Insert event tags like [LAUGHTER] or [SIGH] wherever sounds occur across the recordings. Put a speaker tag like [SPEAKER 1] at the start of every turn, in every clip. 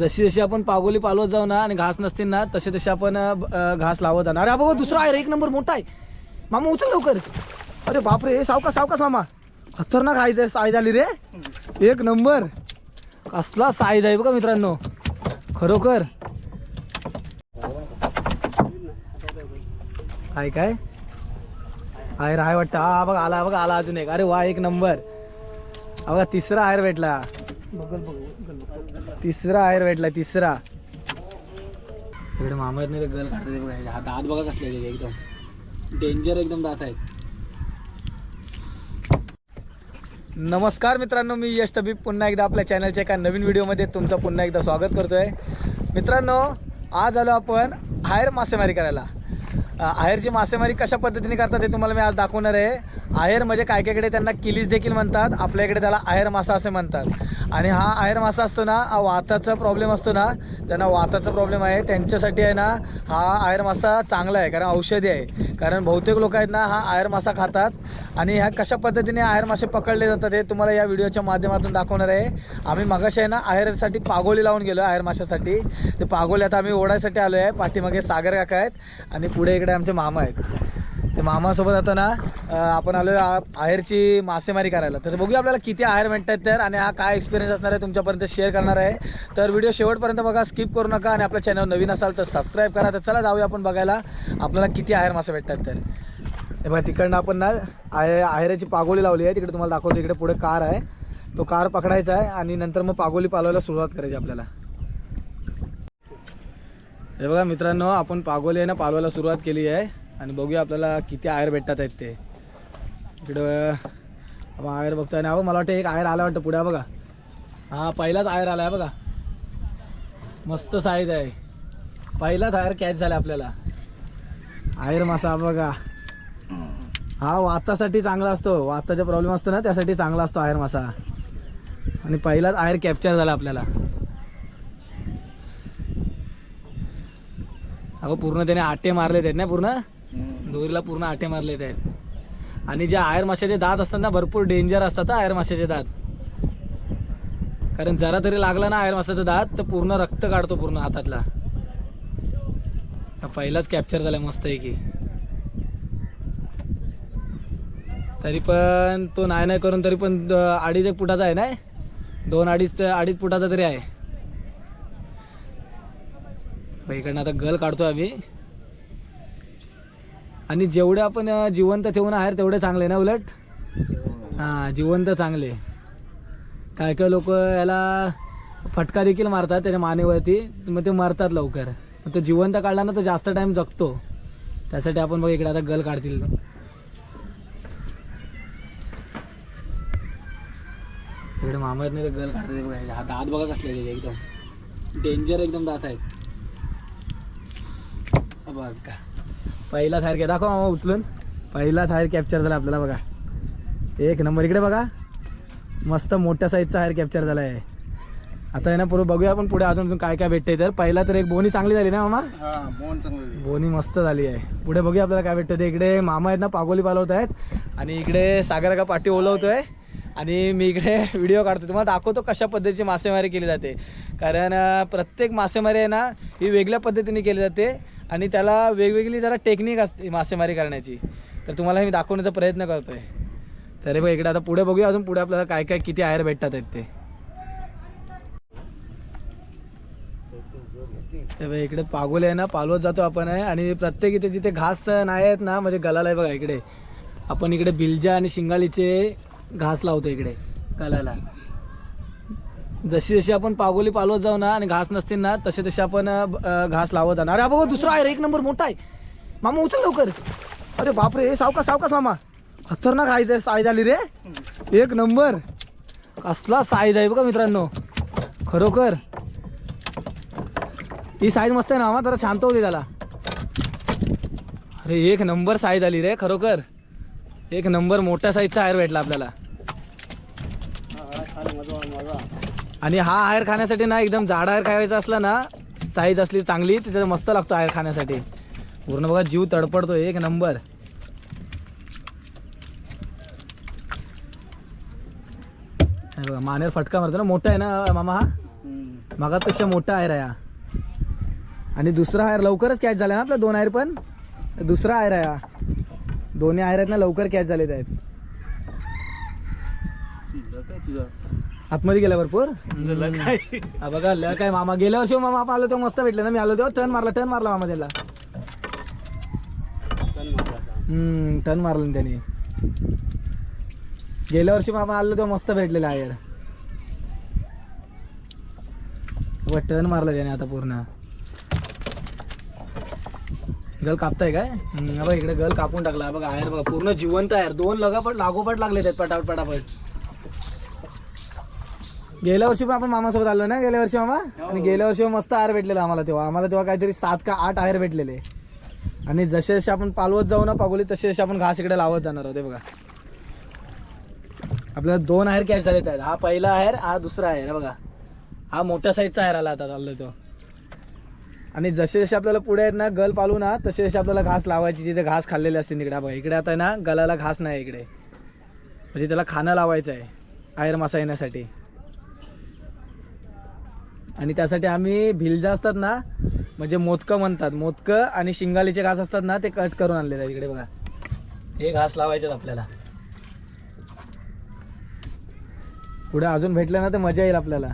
[SPEAKER 1] जशी जशी आपण पागोली पालवत जाऊ ना आणि घास नसतील ना तसे तसे आपण अ, घास लावत जाणार. अरे बघा दुसरा आहे रे, एक नंबर मोठा आहे. मामा उचल लवकर. अरे बापरे हे सावकाश सावकाश मामा. खतरनाक आहे साईज आली रे. एक नंबर. कसला साईज आहे बघा मित्रांनो. खरोखर. आहे काय? आहे राय वाटतं. हा बघा आला बघा आला अजून एक. अरे वा एक नंबर. हा बघा तिसरा आहेर भेटला. तिसरा आहे भेटला तिसरा इकडे मामात नाही गल काढते बघा हा दात बघा कसले त्याचे एकदम. डेंजर एकदम दात आहेत. नमस्कार मित्रांनो मी यश तबीब. पुन्हा एकदा आपल्या चॅनलच्या एका नवीन व्हिडिओमध्ये तुमचं पुन्हा एकदा स्वागत करतोय. मित्रांनो आज आलो आपण हायर मासेमारी करायला. आहेरची मासेमारी कशा पद्धतीने करतात हे तुम्हाला मी आज दाखवणार आहे. आहेर म्हणजे काय कायकडे त्यांना किलीस देखील म्हणतात. आपल्या इकडे त्याला आहेर मासा असे म्हणतात. आणि हा आहेर मासा असतो ना हा वाताचा प्रॉब्लेम असतो ना त्यांना वाताचा प्रॉब्लेम आहे. त्यांच्यासाठी आहे ना हा आहेर मासा चांगला आहे कारण औषधी आहे. कारण बहुतेक लोक आहेत ना हा आयर मासा खातात आणि ह्या कशा पद्धतीने आयर मासे पकडले जातात हे तुम्हाला या व्हिडिओच्या माध्यमातून दाखवणार आहे. आम्ही मगाशी आहे ना आयरसाठी पागोली लावून गेलो आयर माशासाठी. ते पागोली आता आम्ही ओढायसाठी आलो आहे पाठीमागे सागर काका आहेत आणि पुढे इकडे आमचे मामा आहेत. मामासोबत आता ना आपण आलो आहेरची मासेमारी करायला. तर बघूया आपल्याला किती आहेर भेटतात तर आणि हा काय एक्सपिरियन्स असणार आहे तुमच्यापर्यंत शेअर करणार आहे. तर व्हिडिओ शेवटपर्यंत बघा स्किप करू नका आणि आपल्या चॅनल नवीन असाल तर सबस्क्राईब करा. तर चला जाऊया आपण बघायला आपल्याला किती आहेर मासे भेटतात तर. हे बघा तिकडनं आपण ना आहे आहेराची पागोली लावली आहे. तिकडे तुम्हाला दाखवतो इकडे पुढे कार आहे. तो कार पकडायचा आहे आणि नंतर मग पागोली पालवायला सुरुवात करायची आपल्याला. हे बघा मित्रांनो आपण पागोली आहे ना पालवायला सुरुवात केली आहे. आणि बघूया आपल्याला किती आयर भेटतात आहेत ते. इकडं आपण आयर बघतोय ना मला वाटतं एक आयर आला वाटतं पुढे बघा. हा पहिलाच आयर आला आहे बघा. मस्त साईज आहे. पहिलाच आयर कॅच झाला आपल्याला. आयर मासा बघा. हा वातासाठी चांगला असतो. वाताचा प्रॉब्लेम असतो ना त्यासाठी चांगला असतो आयर मासा. आणि पहिलाच आयर कॅप्चर झाला आपल्याला. अगं पूर्ण त्याने आटे मारले आहेत ना पूर्ण? दोरीला पूर्ण आटे मारले आहेत. आणि जे आयर माशाचे दात असतात ना भरपूर डेंजर असतात आयर माशाचे दात. कारण जरा तरी लागला ना आयर माशाचा दात तर पूर्ण रक्त काढतो पूर्ण हातातला. पहिलाच कॅप्चर झाला मस्त आहे की तरी पण तो नाही नाही करून तरी पण अडीच एक फुटाचा आहे ना? दोन अडीच अडीच फुटाचा तरी आहे. इकडनं आता गल काढतो आम्ही. आणि जेवढे आपण जिवंत ठेवून आहे तेवढे चांगले ना उलट? हां जिवंत चांगले. काय काय लोक याला फटका देखील मारतात त्याच्या मानेवरती मग ते मरतात लवकर. मग तो जिवंत काढला ना तो जास्त टाइम जगतो. त्यासाठी आपण बघ इकडे आता गल काढतील. इकडे मामात नाही गल काढतात. बघा हा दात बघा कसले एकदम. डेंजर एकदम दात आहेत. बघ का पहिला थायर घ्या. दाखव मामा उचलून. पहिला थायर कॅप्चर झाला आपल्याला बघा. एक नंबर. इकडे बघा. मस्त मोठ्या साईजचा हायर कॅप्चर झाला आहे आता आहे ना पुढे बघूया आपण पुढे अजून अजून काय काय भेटते तर. पहिला तर एक बोनी चांगली झाली ना मामा?
[SPEAKER 2] हा
[SPEAKER 1] बोनी मस्त झाली आहे. पुढे बघूया आपल्याला काय भेटतं ते. इकडे मामा आहेत ना पागोली पालवत आहेत. आणि इकडे सागर का पाठी ओलवतोय. आणि मी इकडे [LAUGHS] व्हिडिओ काढतो तुम्हाला दाखवतो कशा पद्धतीची मासेमारी केली जाते. कारण प्रत्येक मासेमारी आहे ना ही वेगळ्या पद्धतीने केली जाते. आणि त्याला वेगवेगळी जरा टेक्निक असते मासेमारी करण्याची. तर तुम्हाला मी दाखवण्याचा प्रयत्न करतोय. तरी बघ इकडे आता पुढे बघूया अजून पुढे आपल्याला काय काय किती आयर भेटतात आहेत ते. इकडे पागोले आहे ना पालवत जातो आपण आहे आणि प्रत्येक इथे जिथे घास नाही आहेत ना म्हणजे गलाला आहे बघा इकडे. आपण इकडे बिलजा आणि शिंगालीचे घास लावतो इकडे गलाला. जशी जशी आपण पागोली पालवत जाऊ ना आणि घास नसतील ना तसे तसे आपण घास लावत जाणार. अरे बघा दुसरा आहे रे, एक नंबर मोठा आहे. मामा उचल लवकर. अरे बापरे हे सावकास सावकाश मामा. खतरनाक आहे साईज आली रे. एक नंबर. कसला साईज आहे बघा मित्रांनो. खरोखर. ही साईज मस्त आहे ना मामा जरा शांत होते त्याला अरे एक नंबर साईज आली रे खरोखर. एक नंबर मोठ्या साईजचा हायर भेटला आपल्याला. आणि हा हायर खाण्यासाठी ना एकदम जाडा हायर खायचा असला ना साईज असली चांगली तिथे मस्त लागतो हायर खाण्यासाठी. पूर्ण बघा जीव तडपडतो एक नंबर. बघा मानेर फटका मारतो ना मोठा आहे ना मामा हा? मगापेक्षा मोठा आहेर आहे हा. आणि दुसरा हायर लवकरच कॅच झाला ना आपला दोन हायर पण? दुसरा हायर आहे हा. दोन्ही हायर आहेत ना लवकर कॅच झालेत आहेत. आतमध्ये गेला भरपूर? हा बघा ल काय मामा गेल्या वर्षी मामा आपण आलो तेव्हा मस्त भेटले ना मी आलो तेव्हा टर्न मारला टर्न मारला मामा त्याला. हम्म टर्न मारलं ना त्याने. गेल्या वर्षी मामा आलो तेव्हा मस्त भेटलेला व टर्न मारला त्याने आता पूर्ण. गल कापताय काय? बघा इकडे गल कापून टाकला. बघा आहेर बघा पूर्ण जिवंत आहे दोन लगापट लागोपाठ लागले आहेत पटापट पटापट. गेल्या वर्षी पण आपण मामासोबत आलो ना गेल्या वर्षी मामा? आणि गेल्या वर्षी मस्त आयर भेटलेला आम्हाला तेव्हा. आम्हाला तेव्हा काहीतरी सात का आठ आयर भेटलेले. आणि जसे जसे आपण पालवत जाऊ ना पागोली तसे जसे आपण घास इकडे लावत जाणार आहोत हे बघा. आपल्याला दोन आहेर कॅच झाले आहेत. हा पहिला आहेर हा दुसरा आहेर हा बघा. हा मोठ्या साईजचा आहेर आला आता चाललोय तो. आणि जसे जसे आपल्याला पुढे आहेत ना गल पालू ना तसे जसे आपल्याला घास लावायची जिथे घास खाल्लेले असते तिकडे. हा बघा इकडे आता ना गलाला घास नाही इकडे. म्हणजे त्याला खाणं लावायचं आहे आयर मासा येण्यासाठी. आणि त्यासाठी आम्ही भिलजा असतात ना म्हणजे मोदकं म्हणतात मोदकं आणि शिंगालीचे घास असतात ना ते कट करून आणलेले आहेत इकडे बघा. हे घास लावायचे आपल्याला. पुढे अजून भेटलं ना तर मजा येईल आपल्याला.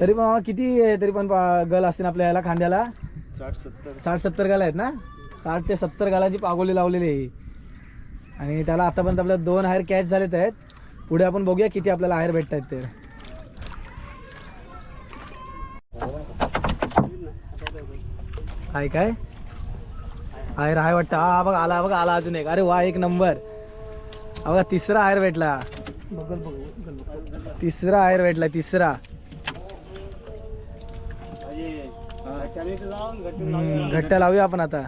[SPEAKER 1] तरी पण किती तरी पण गल असतील आपल्या याला खांद्याला?
[SPEAKER 2] साठ सत्तर.
[SPEAKER 1] साठ सत्तर गाला आहेत ना? साठ ते सत्तर गालाची पागोली लावलेली आहे. आणि त्याला आतापर्यंत आपल्याला दोन हायर कॅच झालेत आहेत. पुढे आपण बघूया किती आपल्याला हायर भेटत आहेत ते. हाय काय? हायर हाय वाटतं. हा बघ आला बघ आला अजून एक. अरे वा एक नंबर. हा बघा तिसरा हायर भेटला. तिसरा हायर भेटला तिसरा. घट्ट लावूया आपण आता.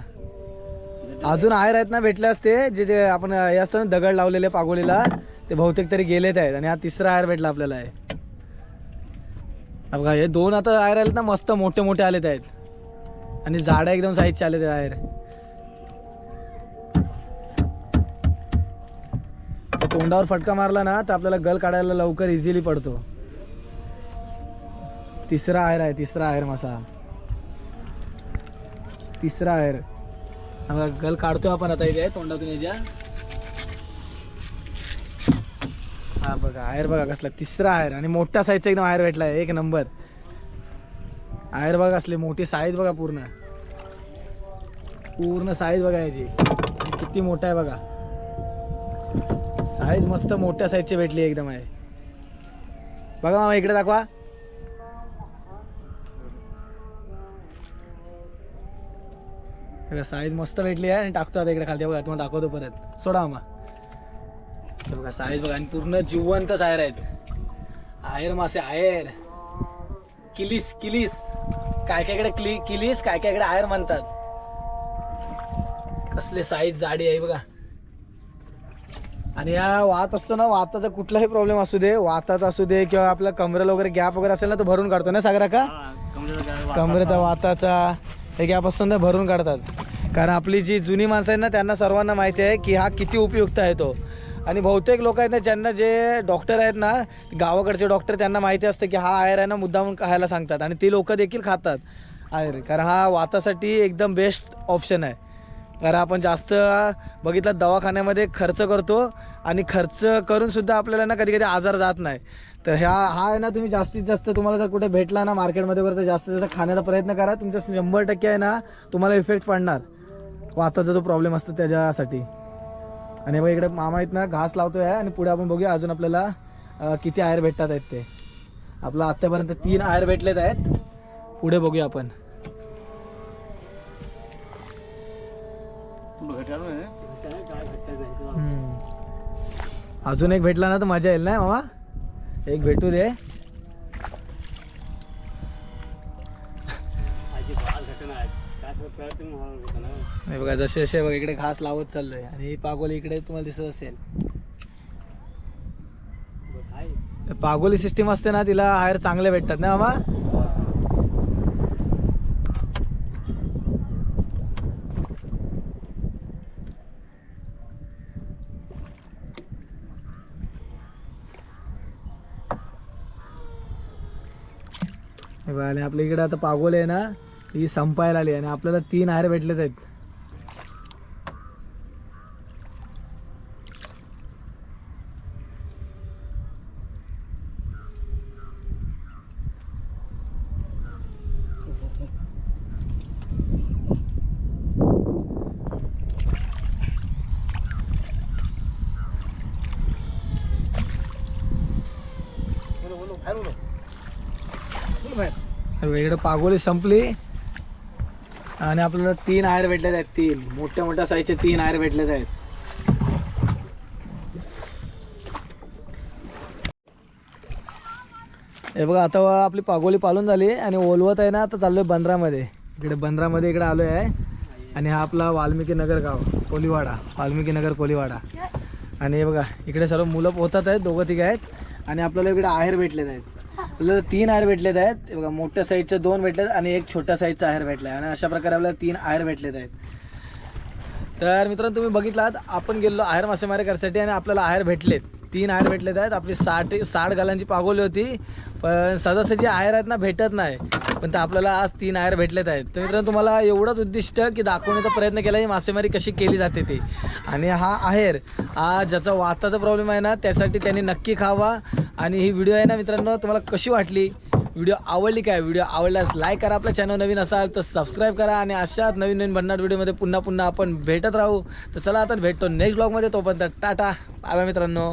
[SPEAKER 1] अजून आहेर आहेत ना भेटले असते जे जे आपण हे असतं ना दगड लावलेले पागोलीला ते बहुतेक तरी गेलेत आहेत. आणि हा तिसरा आहेर भेटला आपल्याला आहे. हा बघा हे दोन आता आहेर आलेत ना मस्त मोठे मोठे आलेत आहेत. आणि झाडं एकदम साईजचे आलेत ते आहेर तोंडावर फटका मारला ना तर आपल्याला गल काढायला लवकर इझिली पडतो. तिसरा आहेर आहे तिसरा आहेर मासा. तिसरा आहेर बघा गल काढतोय आपण आता इथे तोंडातून याच्या. हा बघा आयर बघा कसला तिसरा आयर आणि मोठ्या साईजचा एकदम आयर भेटला एक नंबर आयर बघा असले मोठी साईज बघा पूर्ण. पूर्ण साईज बघा याची. किती मोठा आहे बघा. साईज मस्त मोठ्या साईजची भेटली एकदम आहे. बघा मामा इकडे दाखवा. साईज मस्त भेटली आहे आणि टाकतो आता इकडे खाली बघा तुम्हाला दाखवतो परत. सोडा मामा. हे बघा साईज बघा आणि पूर्ण जिवंतच आयर आहेत. आयर मासे आयर किलीस किलीस. काय कायकडे क्लि किलीस काय कायकडे आयर म्हणतात. कसले साईज जाडी आहे बघा. आणि या वात असतो ना वाताचा कुठलाही प्रॉब्लेम असू दे वाताचा असू दे किंवा आपल्या कमरेला वगैरे गॅप वगैरे असेल ना तो भरून काढतो ना सागरा का कमरेचा वाताचा. हे गॅपासून भरून काढतात. कारण आपली जी जुनी माणसं आहेत ना त्यांना सर्वांना माहिती आहे की हा किती उपयुक्त आहे तो. आणि बहुतेक लोक आहेत ना ज्यांना जे डॉक्टर आहेत ना गावाकडचे डॉक्टर त्यांना माहिती असतं की हा आयर आहे ना मुद्दामून खायला सांगतात. आणि ती लोक देखील खातात आयर. कारण हा वातासाठी एकदम बेस्ट ऑप्शन आहे. कारण आपण जास्त बघितलं दवाखान्यामध्ये खर्च करतो आणि खर्च करूनसुद्धा आपल्याला ना कधी कधी आजार जात नाही. तर ह्या हा आहे ना तुम्ही जास्तीत जास्त तुम्हाला जर कुठे भेटला ना मार्केटमध्ये वगैरे तर जास्तीत जास्त खाण्याचा प्रयत्न करा. तुमच्या शंभर टक्के आहे ना तुम्हाला इफेक्ट पडणार. वाताचा जो प्रॉब्लेम असतो त्याच्यासाठी. आणि बघा इकडे मामा आहेत ना घास लावतोय आहे आणि पुढे आपण बघूया अजून आपल्याला किती आयर भेटतात आहेत ते. आपला आत्तापर्यंत तीन आयर भेटलेत आहेत. पुढे बघूया आपण. अजून एक भेटला ना तर मजा येईल ना मामा? एक भेटू दे. बघा जसे जसे बघा इकडे घास लावत चाललोय. आणि ही पागोली इकडे तुम्हाला दिसत असेल. पागोली सिस्टीम असते ना तिला हायर चांगले भेटतात ना मामा हे बघा, आणि आपल्या इकडे आता पागोल आहे ना ही संपायला आली आणि आपल्याला तीन हार भेटलेच आहेत. अरे इकडे पागोली संपली. आणि आपल्याला तीन आयर भेटलेत आहेत तीन. मोठ्या मोठ्या साईजचे तीन आयर भेटलेत आहेत. हे बघा आता आपली पागोली पालून झाली आणि ओलवत आहे ना आता चाललोय बंदरामध्ये. इकडे बंदरामध्ये इकडे आलोय आहे. आणि हा आपला वाल्मिकी नगर गाव कोलीवाडा. वाल्मिकी नगर कोलीवाडा. आणि हे बघा इकडे सर्व मुलं पोहतात आहेत दोघं तिघं आहेत. आणि आपल्याला इकडे आहेर भेटलेत आहेत. आपल्याला तीन आयर भेटलेत आहेत. बघा मोठ्या साईजचे दोन भेटलेत आणि एक छोट्या साईजचा आहेर भेटला आहे आणि अशा प्रकारे आपल्याला तीन आयर भेटलेत आहेत. तर मित्रांनो तुम्ही बघितलात आपण गेलो आहेर मासेमारी करण्यासाठी आणि आपल्याला आहेर भेटलेत. तीन आयर भेटलेत आहेत. आपली साठ साठ गालांची पागोली होती. पण सदस्याची आहेर आहेत ना भेटत नाही. पण तर आपल्याला आज तीन आयर भेटलेत आहेत. तर मित्रांनो तुम्हाला एवढंच उद्दिष्ट की दाखवण्याचा प्रयत्न केला ही मासेमारी कशी केली जाते ती. आणि हा आहेर हा ज्याचा वाताचा प्रॉब्लेम आहे ना त्यासाठी त्यांनी नक्की खावा. आणि ही व्हिडिओ आहे ना मित्रांनो तुम्हाला कशी वाटली? व्हिडिओ आवडली काय? व्हिडिओ आवडल्यास लाईक करा. आपला चॅनल नवीन असाल तर सबस्क्राईब करा. आणि अशाच नवीन नवीन भन्नाट व्हिडिओमध्ये पुन्हा पुन्हा आपण भेटत राहू. तर चला आता भेटतो नेक्स्ट ब्लॉगमध्ये तोपर्यंत टाटा. बाय बाय मित्रांनो.